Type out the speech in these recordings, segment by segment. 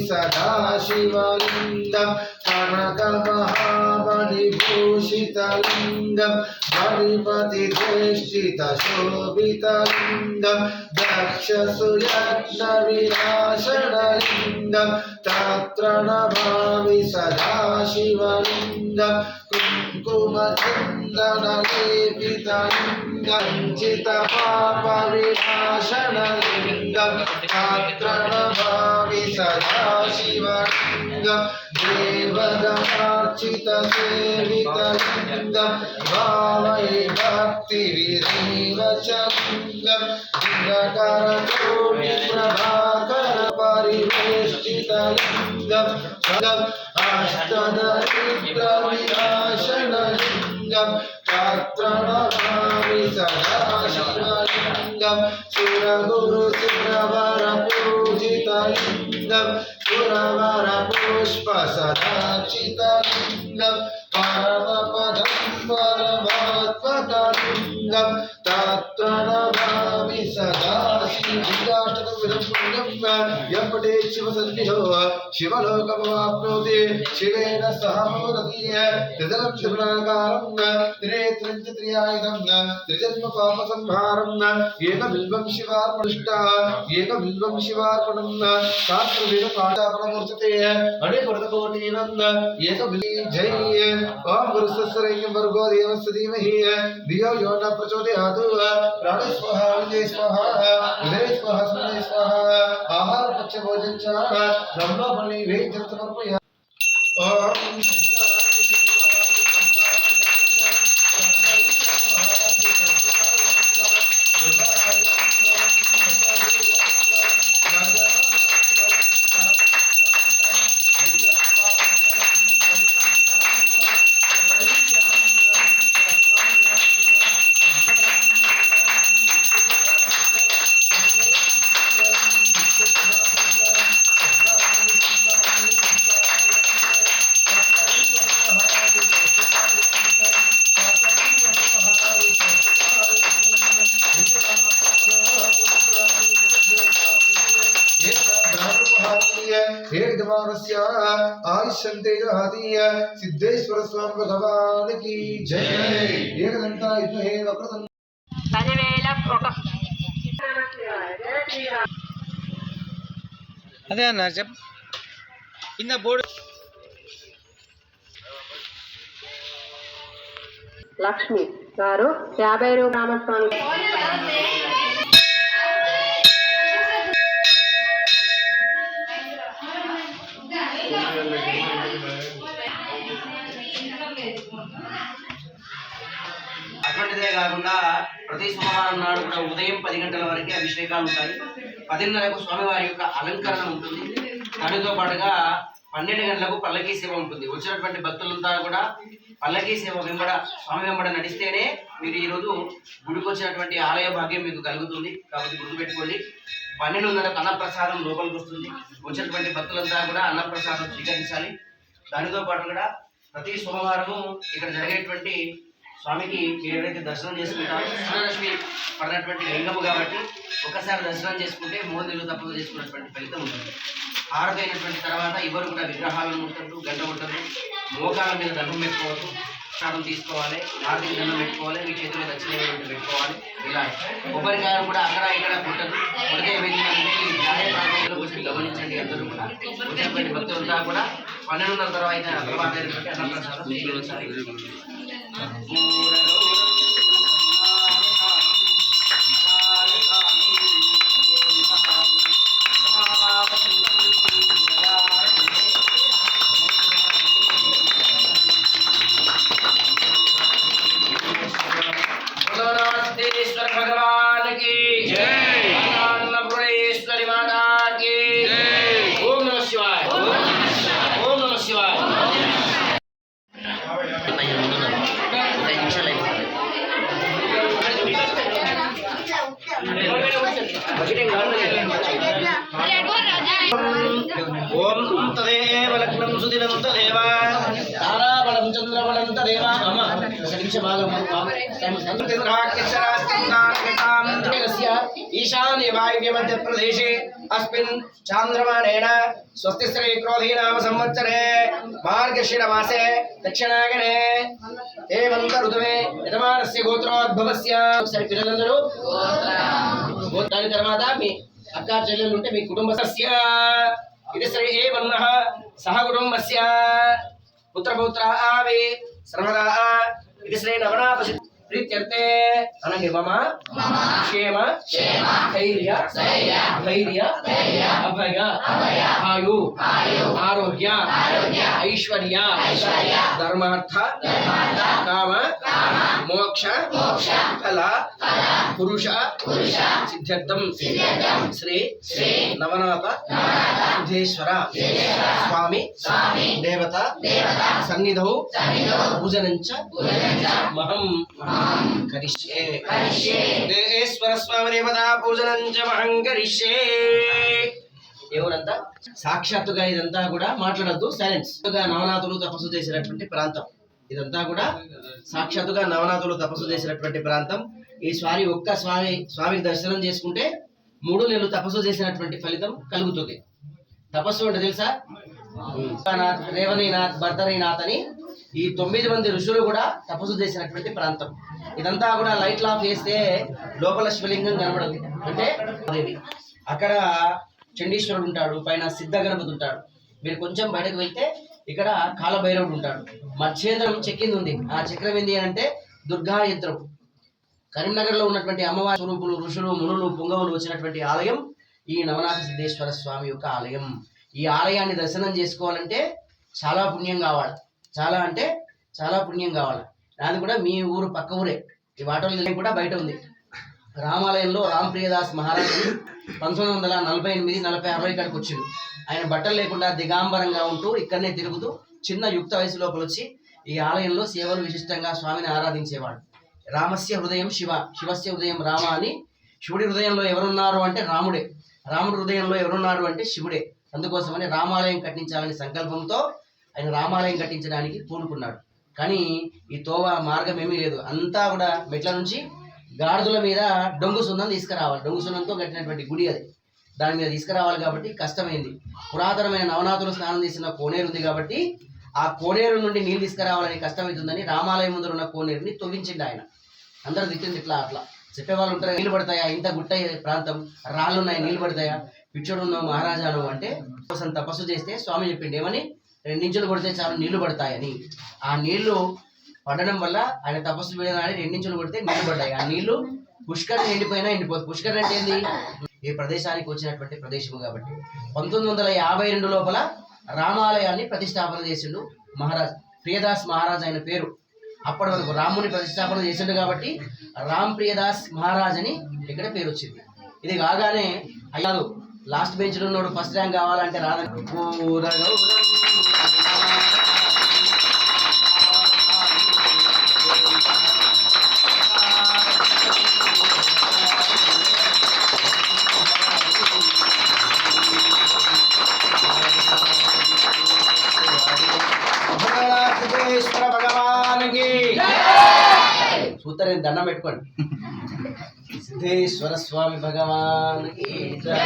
नमामि सदा शिवलिङ्गं कनकमहामणिभूषितलिङ्गं मणिपतिधेष्टितशोभितलिङ्गं दक्षसुयज्ञविनाशनलिङ्गं तत्र नमामि सदा शिवलिङ्गं कुङ्कुमचन्दनलेपितलिङ्गं चितपापविनाशनलिङ्गं तत्र नमामि सदाशिवलिङ्ग देवदमार्चितसेवितलिङ्ग भावये भक्तिविरीवचलिङ्ग लिङ्गकरतोणिप्रभाकर परिवेष्टितलिङ्ग अष्टदरिद्रविनाशनलिङ्गम् शास्त्रणभामि सदाशिवलिङ्गम् सुरगुरुसुरवरपूजितलिङ्गम् ीदं पुरवरपुष्पसदाचितलिङ्गं परमपदं परमात्मतलिङ्गं तत्र नमामि सदा श्रीकाष्टं यपटे शिवसन्निधो शिवलोकमवाप्नोति शिवेन सह मोदति त्रिदलं त्रिगुणाकारं त्रिनेत्रं च त्रियायुधं त्रिजन्म पापसंहारं एकबिल्वं शिवार्पणिष्टा एकबिल्वं शिवार्पणं शास्त्रवेदपाठापणमूर्चते अणिपुरतकोटीनं एकबिल्ली जय ॐ गुरुसस्सरयं वर्गो देवस्य धीमहि धियो यो न प्रचोदयात् प्राणस्वः विजय स्वाहा विजय स्वाहा सुजय स्वाहा आहार पक्ष भोजन च ब्रह्मबलि वेद्यं समर्पया ॐ అదే అన్న చెప్ కింద బోర్డు. లక్ష్మి గారు యాభై రామస్వామి అటువంటిదే కాకుండా ప్రతి సోమవారం నాడు కూడా ఉదయం పది గంటల వరకే అభిషేకాలు ఉంటాయి. పదిన్నరకు స్వామివారి యొక్క అలంకరణ ఉంటుంది. దానితో పాటుగా పన్నెండు గంటలకు పల్లకీ సేవ ఉంటుంది. వచ్చినటువంటి భక్తులంతా కూడా పల్లకీ సేవ వెంబడ స్వామి వెంబడ నడిస్తేనే మీరు ఈరోజు గుడికి వచ్చినటువంటి ఆలయ భాగ్యం మీకు కలుగుతుంది. కాబట్టి గుర్తుపెట్టుకోండి. పన్నెండున్నరకు అన్నప్రసాదం లోపలికి వస్తుంది. వచ్చినటువంటి భక్తులంతా కూడా అన్నప్రసాదం స్వీకరించాలి. దానితో పాటు కూడా ప్రతి సోమవారము ఇక్కడ జరిగేటువంటి స్వామికి మీరు ఎవరైతే దర్శనం చేసుకుంటారో సూర్యలక్ష్మి పడినటువంటి లింగము కాబట్టి ఒకసారి దర్శనం చేసుకుంటే మోదీలు తప్పక చేసుకున్నటువంటి ఫలితం ఉంటుంది. ఆరదైనటువంటి తర్వాత ఎవరు కూడా విగ్రహాలను ముట్టద్దు గంట ఉంటారు మోకాల మీద దండం పెట్టుకోవద్దు. ప్రసాదం తీసుకోవాలి హారతికి దండం పెట్టుకోవాలి మీ చేతిలో దక్షిణ పెట్టుకోవాలి. ఇలా కొబ్బరికాయలు కూడా అక్కడ ఇక్కడ పుట్టదు కొడితే ఏమైందంటే ఈ న్యాయ ప్రాంతంలో కొంచెం గమనించండి అందరూ కూడా. వచ్చినటువంటి భక్తులంతా కూడా పన్నెండున్నర తర్వాత తర్వాత అయినటువంటి అన్నప్రసాదం. Puro, puro, puro. చంద్రబలం తదేవ మమ ఈశాన్య వాయువ్య మధ్య ప్రదేశే అస్మిన్ చాంద్రమాణేన స్వస్తి శ్రీ క్రోధీనామ సంవత్సరే మార్గశిర మాసే దక్షిణాగణే హేమంత ఋతువే యజమానస్య గోత్రోద్భవస్య ఒకసారి పిల్లలందరూ దాని తర్వాత మీ అక్క చెల్లెలు ఉంటే మీ కుటుంబ సస్య ఇది శ్రీ ఏ వర్ణ సహ కుటుంబస్య పుత్రపౌత్ర ఆవే సర్వదా ఇది శ్రీ నవనాథ ప్రీత్యర్థే అనండి మమ క్షేమ ధైర్య ధైర్య అభయ ఆయు ఆరోగ్య ఐశ్వర్య ధర్మార్థ కామ మోక్ష ఫల పురుష సిద్ధార్థం శ్రీ నవనాథ సిద్ధేశ్వర స్వామి దేవత సన్నిధౌ పూజనంచ మహం కరిష్యే. సిద్ధేశ్వర స్వామి దేవత పూజనంచ మహం కరిష్యే. ఎవరంతా సాక్షాత్తుగా ఇదంతా కూడా మాట్లాడద్దు సైలెన్స్ నవనాథులు తపస్సు చేసినటువంటి ప్రాంతం. ఇదంతా కూడా సాక్షాత్తుగా నవనాథులు తపస్సు చేసినటువంటి ప్రాంతం. ఈ స్వామి ఒక్క స్వామి స్వామికి దర్శనం చేసుకుంటే మూడు నెలలు తపస్సు చేసినటువంటి ఫలితం కలుగుతుంది. తపస్సు అంటే తెలుసా? నాథ్ రేవణీనాథ్ భర్తరీనాథ్ అని ఈ తొమ్మిది మంది ఋషులు కూడా తపస్సు చేసినటువంటి ప్రాంతం. ఇదంతా కూడా లైట్లు ఆఫ్ చేస్తే లోపల శివలింగం కనబడదు. అంటే అక్కడ చండీశ్వరుడు ఉంటాడు పైన సిద్ధ గణపతి ఉంటాడు. మీరు కొంచెం బయటకు వెళ్తే ఇక్కడ కాలభైరవుడు ఉంటాడు. మధ్యేంద్రం చెక్కింది ఉంది. ఆ చక్రం ఏంది అని అంటే దుర్గా యంత్రం. కరీంనగర్లో ఉన్నటువంటి అమ్మవారి స్వరూపులు ఋషులు మునులు పుంగవులు వచ్చినటువంటి ఆలయం ఈ నవనాథ సిద్ధేశ్వర స్వామి యొక్క ఆలయం. ఈ ఆలయాన్ని దర్శనం చేసుకోవాలంటే చాలా పుణ్యం కావాలి. చాలా అంటే చాలా పుణ్యం కావాలి. నాది కూడా మీ ఊరు పక్క ఊరే. ఈ వాటర్ కూడా బయట ఉంది. రామాలయంలో రామ్ ప్రియదాస్ మహారాజు పంతొమ్మిది వందల నలభై ఎనిమిది నలభై అరవై ఇక్కడికి వచ్చిండు. ఆయన బట్టలు లేకుండా దిగాంబరంగా ఉంటూ ఇక్కడనే తిరుగుతూ చిన్న యుక్త వయసు లోపల వచ్చి ఈ ఆలయంలో సేవలు విశిష్టంగా స్వామిని ఆరాధించేవాడు. రామస్య హృదయం శివ శివస్య హృదయం రామ అని శివుడి హృదయంలో ఎవరున్నారు అంటే రాముడే. రాముడి హృదయంలో ఎవరున్నారు అంటే శివుడే. అందుకోసమని రామాలయం కట్టించాలని సంకల్పంతో ఆయన రామాలయం కట్టించడానికి పూనుకున్నాడు. కానీ ఈ తోవ మార్గం ఏమీ లేదు. అంతా కూడా మెట్ల నుంచి గాడిదల మీద డొంగు సున్నం తీసుకురావాలి. డొంగు సున్నంతో కట్టినటువంటి గుడి అది. దాని మీద తీసుకురావాలి కాబట్టి కష్టమైంది. పురాతనమైన నవనాథులు స్నానం చేసిన కోనేరు ఉంది కాబట్టి ఆ కోనేరు నుండి నీళ్ళు తీసుకురావాలని కష్టమవుతుందని రామాలయం ముందర ఉన్న కోనేరుని తొవ్వించింది ఆయన. అందరూ తిట్టింది ఇట్లా అట్లా. చెప్పేవాళ్ళు ఉంటారు నీళ్ళు పడతాయా? ఇంత గుట్ట ప్రాంతం. రాళ్ళు ఉన్నాయి నీళ్ళు పడతాయా? పిచ్చోడు ఉన్నావు మహారాజాను అంటే కోసం తపస్సు చేస్తే స్వామి చెప్పిండు. ఏమని? రెండించులు కొడితే చాలు నీళ్ళు పడతాయని. ఆ నీళ్ళు పడడం వల్ల ఆయన తపస్సు వేయడానికి రెండించులు కొడితే నీళ్ళు పడ్డాయి ఆ నీళ్ళు పుష్కర్ ఎండిపోయినా ఎండిపోతుంది పుష్కర్ అంటే ఏంది? ఈ ప్రదేశానికి వచ్చినటువంటి ప్రదేశం కాబట్టి. పంతొమ్మిది వందల యాభై రెండు లోపల రామాలయాన్ని ప్రతిష్టాపన చేసిండు మహారాజ్ ప్రియదాస్ మహారాజ్ ఆయన పేరు. అప్పటి వరకు రాముని ప్రతిష్టాపన చేసిండు కాబట్టి రామ్ ప్రియదాస్ మహారాజ్ అని ఇక్కడ పేరు వచ్చింది ఇది కాగానే అయ్యాదు లాస్ట్ బెంచ్లో ఉన్నాడు ఫస్ట్ ర్యాంక్ కావాలంటే రాదని సూత్రం దండం పెట్టుకోండి సిద్ధేశ్వర స్వామి భగవానికి జై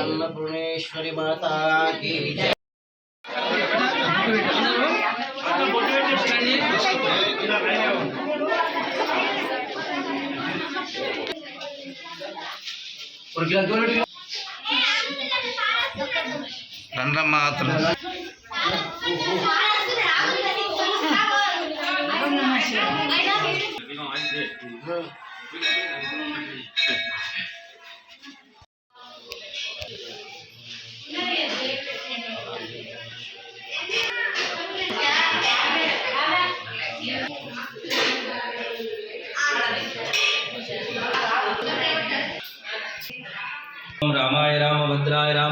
అన్నపూర్ణేశ్వరి మాతాకి జై రండ్రమాత్రం ఓం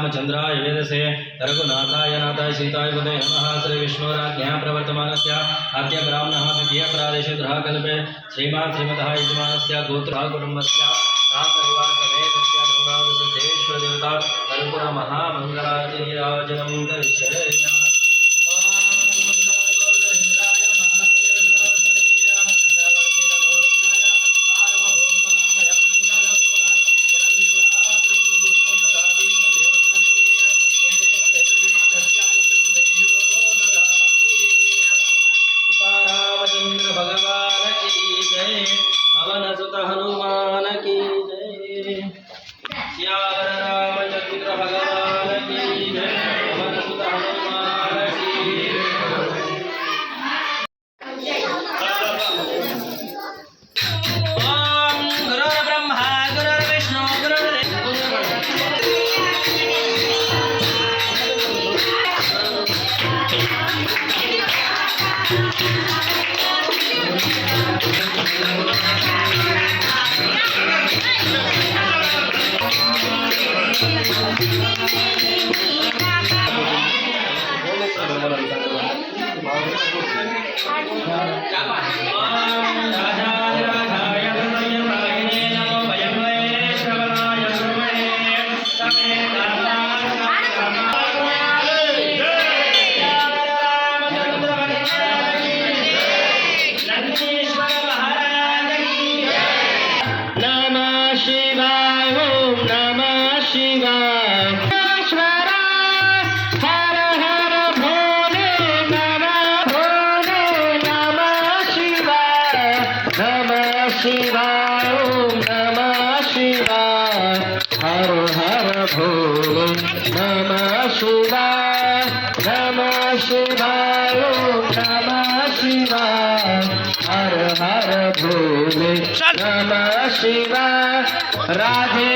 रामचंद्राय वेदसे रघुनाथाय नाथाय सीताय बुधे नमः। श्री विष्णुराज्ञा प्रवर्तमानस्य अद्य ब्राह्मणः द्वितीयप्रादेशे ग्रहकल्पे श्रीमान् श्रीमतः यजमानस्य गोत्रः कुटुम्बस्य रामपरिवारसमेतस्य गौरावसिद्धेश्वरदेवता कर्पूरमहामङ्गलाचनीराजनं करिष्ये शिवा राधे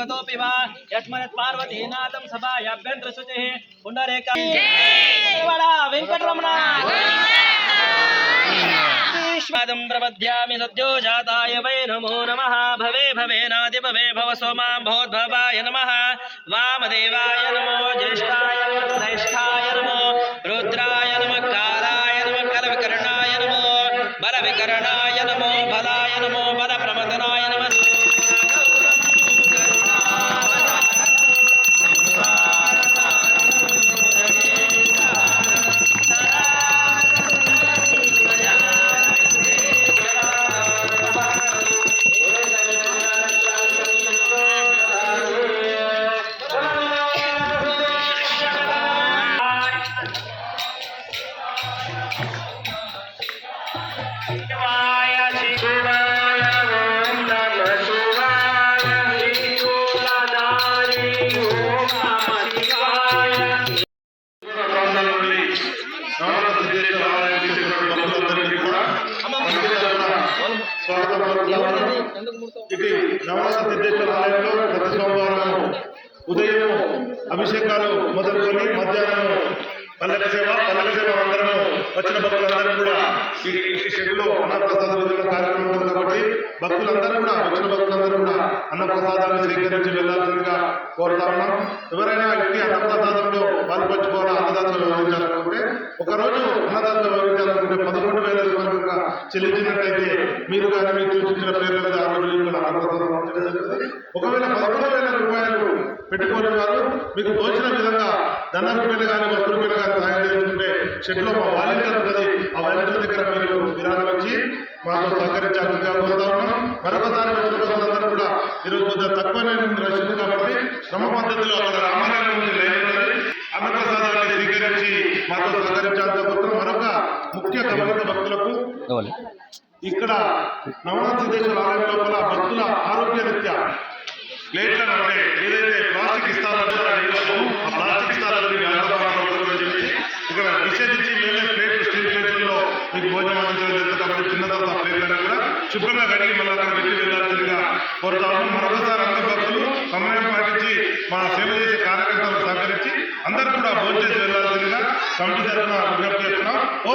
गतोऽपि वा सद्यो जाताय वै नमो नमः। भवे भवेनादिभवे भव सोमां भोद्भवाय नमः। वामदेवाय नमो ज्येष्ठाय श्रेष्ठाय नमो रुद्राय नमः कालाय नमः करविकर्णाय नमो बलविकर्णा ఇది నవరత్న సిద్ధేశ్వర ఆలయంలో ప్రతి సోమవారం ఉదయం అభిషేకాలు మొదలుకొని మధ్యాహ్నం పల్లెల సేవ పల్లెల సేవ అందరము వచ్చిన భక్తులందరూ కూడా ఈ ఈ షెడ్లో అన్నప్రసాద కార్యక్రమం ఉంది కాబట్టి భక్తులందరూ కూడా వచ్చిన భక్తులందరూ కూడా అన్నప్రసాదాన్ని స్వీకరించి వెళ్ళాల్సిందిగా కోరుతా ఉన్నాం ఎవరైనా వ్యక్తి అన్నప్రసాదంలో పాల్పంచుకోవాలా అన్నదాతలు వ్యవహరించాలనుకుంటే ఒకరోజు అన్నదాతలు వ్యవహరించాలనుకుంటే పదకొండు వేల రూపాయలుగా చెల్లించినట్లయితే మీరు కానీ మీకు సూచించిన పేర్ల మీద ఆ రోజు అన్నప్రసాదం ఒకవేళ పదకొండు వేల రూపాయలు పెట్టుకోని వారు మీకు తోచిన విధంగా ధన రూపాయలు కానీ వస్తు రూపాయలు కానీ సహాయం చేసుకుంటే షెడ్లో మా వాలంటీర్ ఉంటుంది ఆ వాలంటీర్ దగ్గర మీరు విరాళం ఇచ్చి మాతో సహకరించాల్సిందిగా కోరుతా ఉన్నాం. మరొకసారి వచ్చిన కూడా ఈరోజు కొద్దిగా తక్కువనే రష్ ఉంది కాబట్టి క్రమ పద్ధతిలో అక్కడ ఉన్నది అన్నప్రసాదాన్ని స్వీకరించి మాతో సహకరించాల్సిన భక్తులు మరొక ముఖ్య గమనిత భక్తులకు ఇక్కడ నవనాథ సిద్ధేశ్వర ఆలయం లోపల భక్తుల ఆరోగ్య రీత్యా ప్లేట్లను అంటే ఏదైతే ప్లాస్టిక్ ఇస్తారో ఆ ప్లాస్టిక్ ఇస్తారని వ్యాపారం చెప్పి ఇక్కడ నిషేధించి మేమే ప్లేట్లు స్టీల్ ప్లేట్లలో మీకు భోజనం అందించడం జరుగుతుంది కాబట్టి చిన్న తర్వాత ఆ ప్లేట్లను కూడా శుభ్రంగా కడిగి మళ్ళీ అక్కడ పెట్టి వెళ్ళాల్సిందిగా కోరుతాము మరొకసారి అందరు భక్తులు సమయం పాటించి మా సేవ చేసే కార్యకర్తలకు సహకరించి అందరూ కూడా భోజనం చేసి వెళ్ళాల్సిందిగా కమిటీ తరఫున విజ్ఞప్తి చేస్తున్నాం. ఓ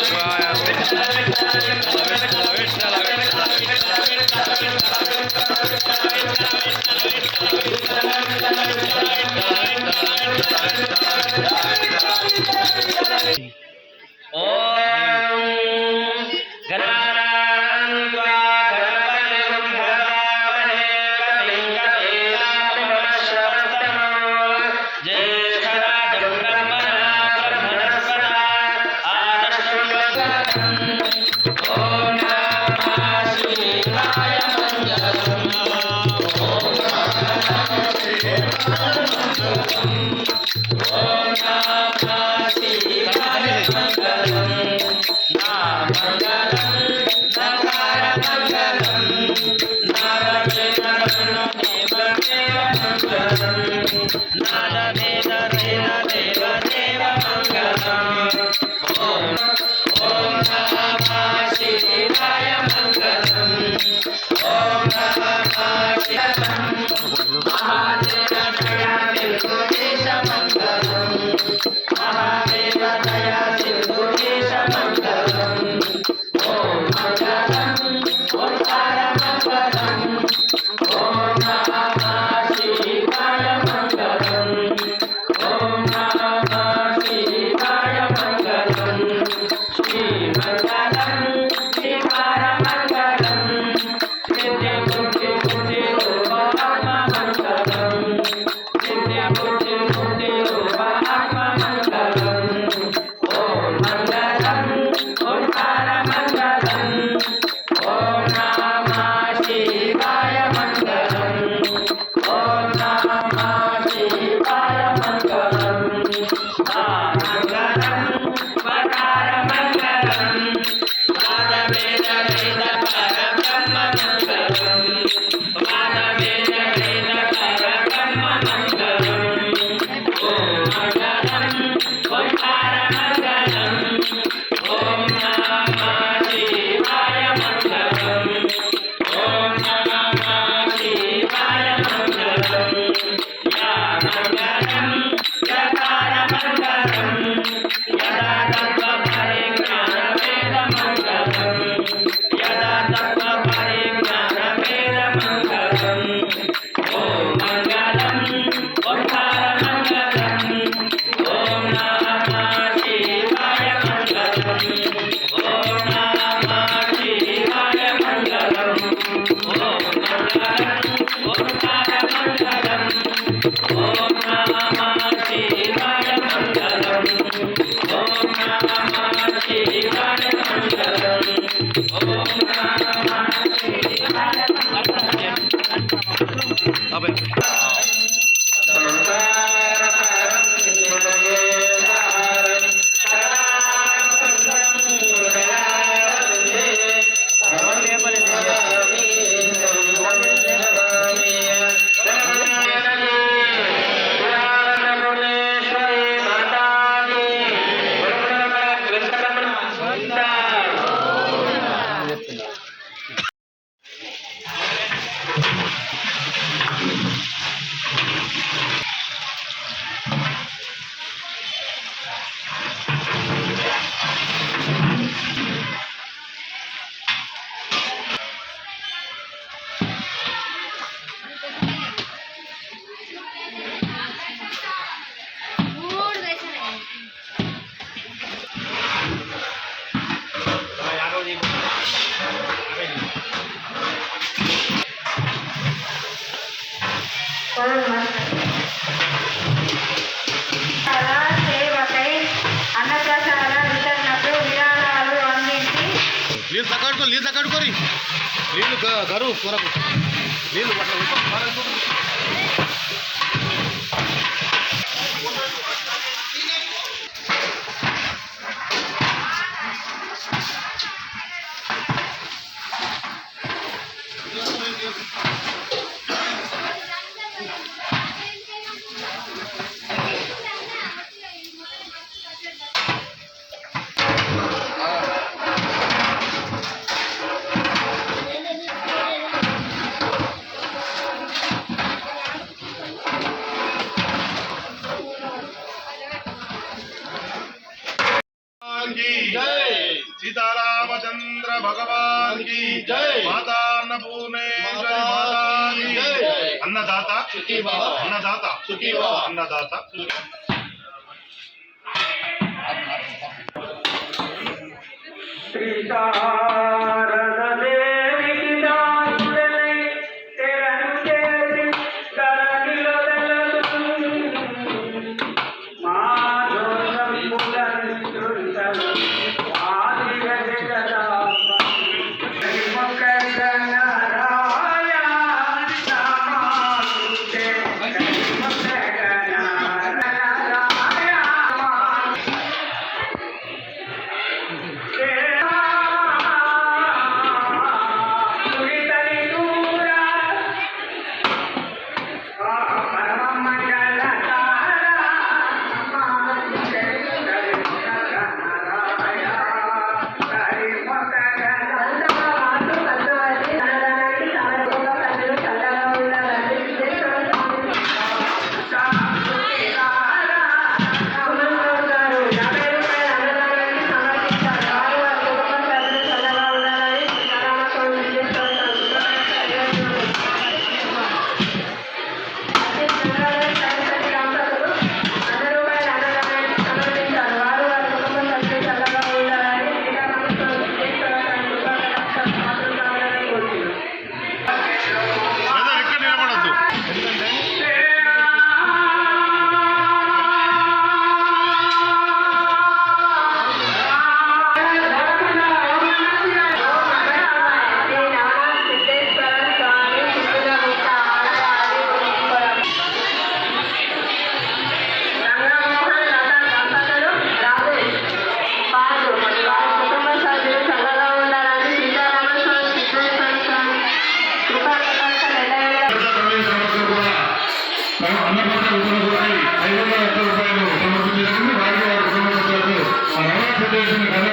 ఐదు వందల ఒక్క రూపాయలు సమస్య చేసుకుని వారికి వారి కుటుంబ సభ్యులకు అర్హత ప్రదేశం కన్నా